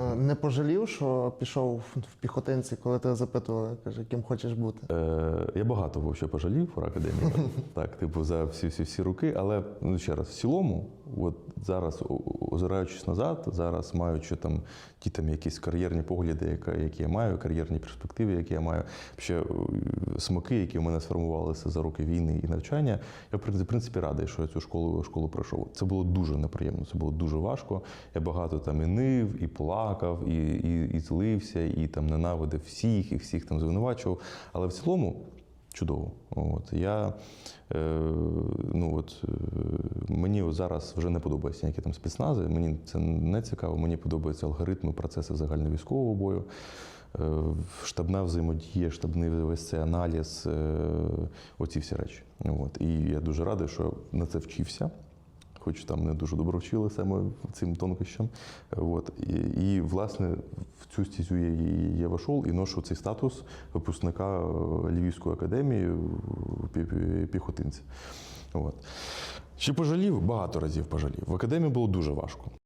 Е, Не пожалів, що пішов в піхотинці, коли тебе запитували, каже, ким хочеш бути. Е, я багато був що пожалів про академію. так, типу, за всі всі всі роки. Але ну ще раз, в цілому, от зараз, озираючись назад, зараз маючи там ті там якісь кар'єрні погляди, які я маю, кар'єрні перспективи, які я маю, ще е, смаки, які в мене сформувалися за роки війни і навчання. Я в принципі- радий, що я цю школу школу пройшов. Це було дуже неприємно, це було дуже важко. Я багато там і нив, і плакав, і, і, і злився, і там ненавидив всіх, і всіх там звинувачував. Але в цілому чудово. От я е, ну от е, мені зараз вже не подобаються ніякі там спецнази. Мені це не цікаво. Мені подобаються алгоритми, процеси загальновійськового бою. Е, штабна взаємодія, штабний весь цей аналіз, е, оці всі речі. От. І я дуже радий, що на це вчився. Хоч там не дуже добре вчили саме цим тонкощам. От. І, і, власне, в цю стезю я, я, вийшов і ношу цей статус випускника е, Львівської академії пі- пі- піхотинця. От. Чи пожалів? Багато разів пожалів. В академії було дуже важко.